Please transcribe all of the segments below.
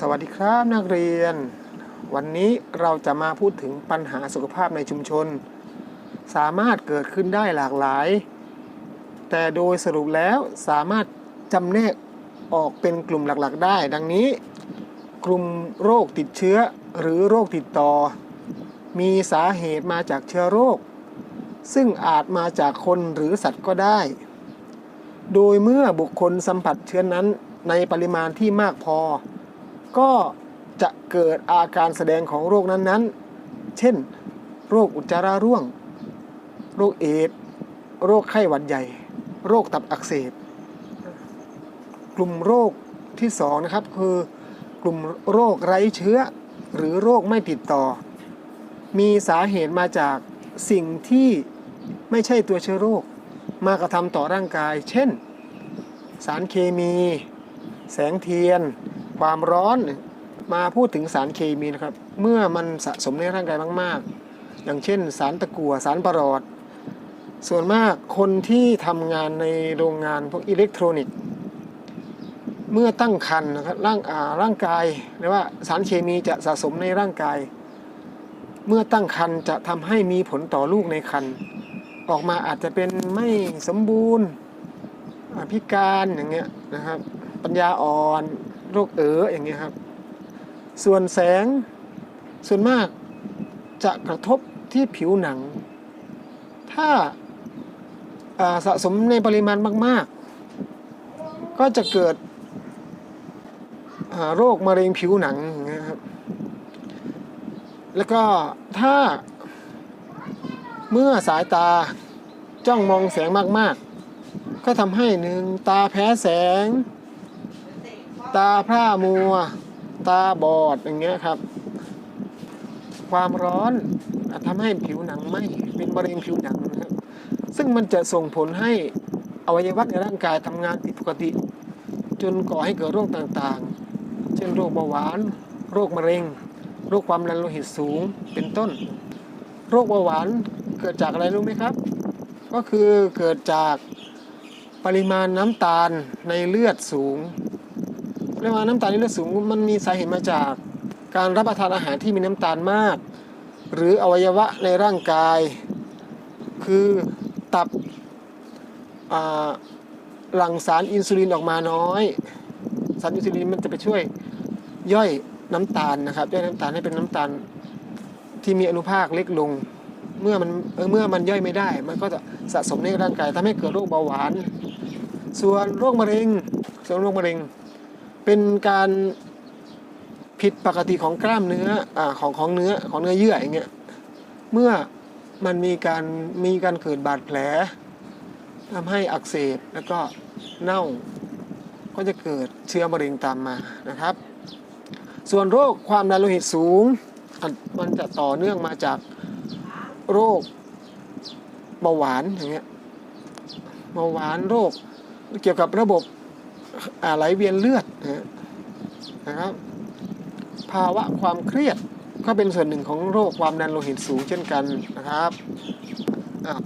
สวัสดีครับนักเรียน วันนี้เราจะมาพูดถึงปัญหาสุขภาพในชุมชน สามารถเกิดขึ้นได้หลากหลาย แต่โดยสรุปแล้วสามารถจำแนกออกเป็นกลุ่มหลักๆ ได้ ดังนี้ กลุ่มโรคติดเชื้อหรือโรคติดต่อ มีสาเหตุมาจากเชื้อโรค ซึ่งอาจมาจากคนหรือสัตว์ก็ได้ โดยเมื่อบุคคลสัมผัสเชื้อนั้นในปริมาณที่มากพอ ก็จะเกิดอาการแสดงของโรคนั้นๆ เช่น โรคอุจจาระร่วง โรคเอดโรคไข้หวัดใหญ่ โรคตับอักเสบ กลุ่มโรคที่สองนะครับคือกลุ่มโรคไร้เชื้อ หรือโรคไม่ติดต่อ มีสาเหตุมาจากสิ่งที่ไม่ใช่ตัวเชื้อโรค มากระทำต่อร่างกาย เช่น สารเคมี แสงเทียน ความร้อนมาพูดถึงสารเคมีนะครับ เมื่อมันสะสมในร่างกายมากๆ อย่างเช่น สารตะกั่วสารประหลอด ส่วนมากคนที่ทำงานในโรงงานพวกอิเล็กทรอนิกส์ เมื่อตั้งครรภ์นะครับร่างอ่าร่างกายหรือว่าสารเคมีจะสะสมในร่างกาย เมื่อตั้งครรภ์จะทำให้มีผลต่อลูกในครรภ์ออกมาอาจจะเป็นไม่สมบูรณ์พิการอย่างเงี้ยนะครับ ปัญญาอ่อน โรคเอ๋ออย่างเงี้ยครับ ส่วนแสงส่วนมากจะกระทบที่ผิวหนัง ถ้าาสะสมในปริมาณมาก ๆ ก็จะเกิดโรคมะเร็งผิวหนังอย่างเงี้ยครับ แล้วก็ถ้าเมื่อสายตาจ้องมองแสงมาก ๆ ก็ทำให้หนึ่งตาแพ้แสง ตาพร่ามัว ตาบอดอย่างเงี้ยครับ ความร้อนอาจทำให้ผิวหนังไหมเป็นมะเร็งผิวหนังนะครับ ซึ่งมันจะส่งผลให้อวัยวะในร่างกายทำงานผิดปกติ จนก่อให้เกิดโรคต่างๆ เช่นโรคเบาหวาน โรคมะเร็ง โรคความดันโลหิตสูงเป็นต้น โรคเบาหวานเกิดจากอะไรรู้ไหมครับ ก็คือเกิดจากปริมาณน้ำตาลในเลือดสูง ปริมาณน้ำตาลในเลือดสูงมันมีสาเหตุมาจากการรับประทานอาหารที่มีน้ำตาลมาก หรืออวัยวะในร่างกาย คือตับหลั่งสารอินซูลินออกมาน้อย สารอินซูลินมันจะไปช่วยย่อยน้ำตาลนะครับย่อยน้ำตาลให้เป็นน้ำตาลที่มีอนุภาคเล็กลง เมื่อมันเออเมื่อมันย่อยไม่ได้ มันก็จะสะสมในร่างกายทำให้เกิดโรคเบาหวาน ส่วนโรคมะเร็งส่วนโรคมะเร็ง เป็นการผิดปกติของกล้ามเนื้ออของของเนื้อของเนื้อเยื่ออย่างเงี้ยเมื่อมันมีการมีการเกิดบาดแผลทำให้อักเสบแล้วก็เน่าก็จะเกิดเชื้อมะเร็งตามมานะครับ ส่วนโรคความดันโลหิตสูง มันจะต่อเนื่องมาจากโรคเบาหวานอย่างเงี้ยเบาหวานโรคเกี่ยวกับระบบ ไหลเวียนเลือดนะครับ ภาวะความเครียดก็เป็นส่วนหนึ่งของโรคความดันโลหิตสูงเช่นกันนะครับ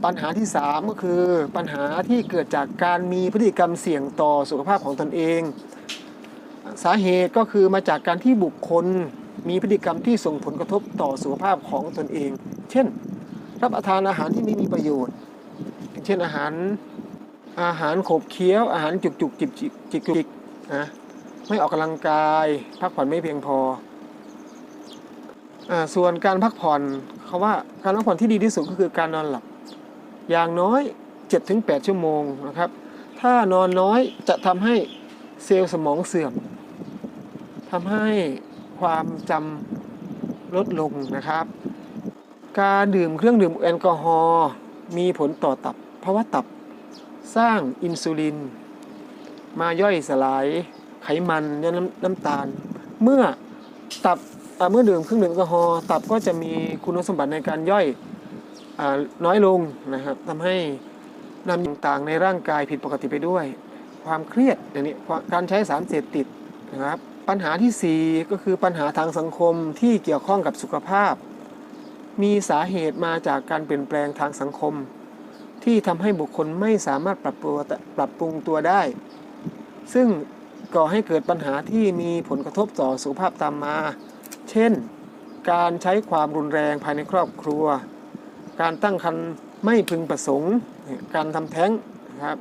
ปัญหาที่ 3 ก็คือปัญหาที่เกิดจากการมีพฤติกรรมเสี่ยงต่อสุขภาพของตนเอง สาเหตุก็คือมาจากการที่บุคคลมีพฤติกรรมที่ส่งผลกระทบต่อสุขภาพของตนเอง เช่น รับประทานอาหารที่ไม่มีประโยชน์ เช่นอาหาร อาหารขบเคี้ยว อาหารจุกจุกจิบจิบจิกจิกนะไม่ออกกำลังกาย พักผ่อนไม่เพียงพออาส่วนการพักผ่อนเขาว่าการพักผ่อนที่ดีที่สุดก็คือการนอนหลับ อย่างน้อย 7-8 ชั่วโมงนะครับ ถ้านอนน้อยจะทำให้เซลล์สมองเสื่อมทำให้ความจำลดลงนะครับ การดื่มเครื่องดื่มแอลกอฮอล์มีผลต่อตับ เพราะว่าตับ สร้างอินซูลิน มาย่อยสลายไขมันและน้ำน้ำตาล เมื่อตับเมื่อดื่มเครื่องดื่มแอลกอฮอล์ตับก็จะมีคุณสมบัติในการย่อยอน้อยลงนะครับทำให้นำต่างๆในร่างกายผิดปกติไปด้วย ความเครียดอย่างนี้การใช้สารเสพติดนะครับปัญหาที่ 4 ก็คือปัญหาทางสังคมที่เกี่ยวข้องกับสุขภาพ มีสาเหตุมาจากการเปลี่ยนแปลงทางสังคม ที่ทำให้บุคคลไม่สามารถปรับตัวปรับปรุงตัวได้ ซึ่งก่อให้เกิดปัญหาที่มีผลกระทบต่อสุขภาพตามมา เช่น การใช้ความรุนแรงภายในครอบครัว การตั้งครรภ์ไม่พึงประสงค์ การทำแท้งนะครับ